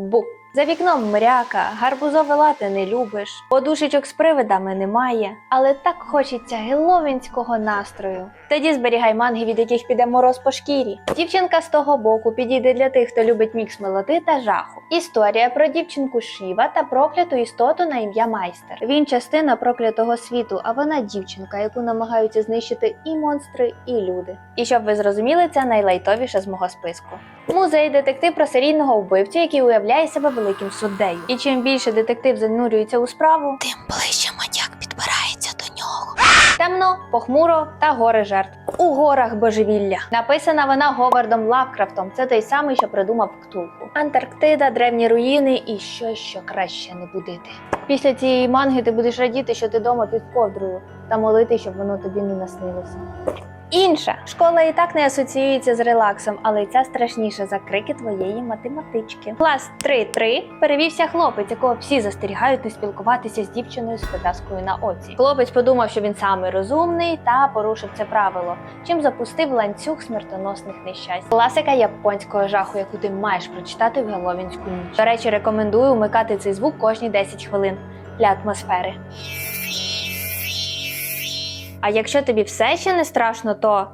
Бу. За вікном мряка, гарбузове лати не любиш, подушечок з привидами немає, але так хочеться геловінського настрою. Тоді зберігай манги, від яких піде мороз по шкірі. Дівчинка з того боку підійде для тих, хто любить мікс милоти та жаху. Історія про дівчинку Шіва та прокляту істоту на ім'я Майстер. Він частина проклятого світу, а вона дівчинка, яку намагаються знищити і монстри, і люди. І щоб ви зрозуміли, це найлайтовіше з мого списку. Музей детектив про серійного вбивця, який уявляє себе великим суддею. І чим більше детектив занурюється у справу, тим ближче маньяк підбирається до нього. Темно, похмуро та гори жертв. У горах божевілля. Написана вона Говардом Лавкрафтом. Це той самий, що придумав Ктулху. Антарктида, древні руїни і щось, що краще не будити. Після цієї манги ти будеш радіти, що ти вдома під ковдрою, та молити, щоб воно тобі не наснилося. Інша школа і так не асоціюється з релаксом, але й ця страшніша за крики твоєї математички. Клас 3-3 перевівся хлопець, якого всі застерігають не спілкуватися з дівчиною з пов'язкою на оці. Хлопець подумав, що він самий розумний та порушив це правило, чим запустив ланцюг смертоносних нещасть. Класика японського жаху, яку ти маєш прочитати в Геловінську ніч. До речі, рекомендую вмикати цей звук кожні 10 хвилин для атмосфери. А якщо тобі все ще не страшно, то